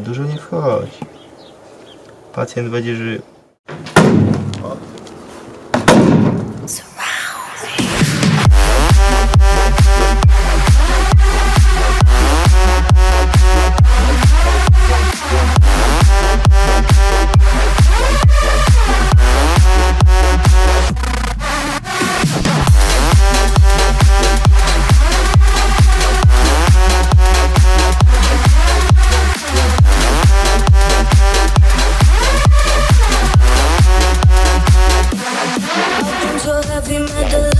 dużo nie wchodź. Pacjent będzie żył. could have imagined.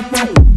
Bye.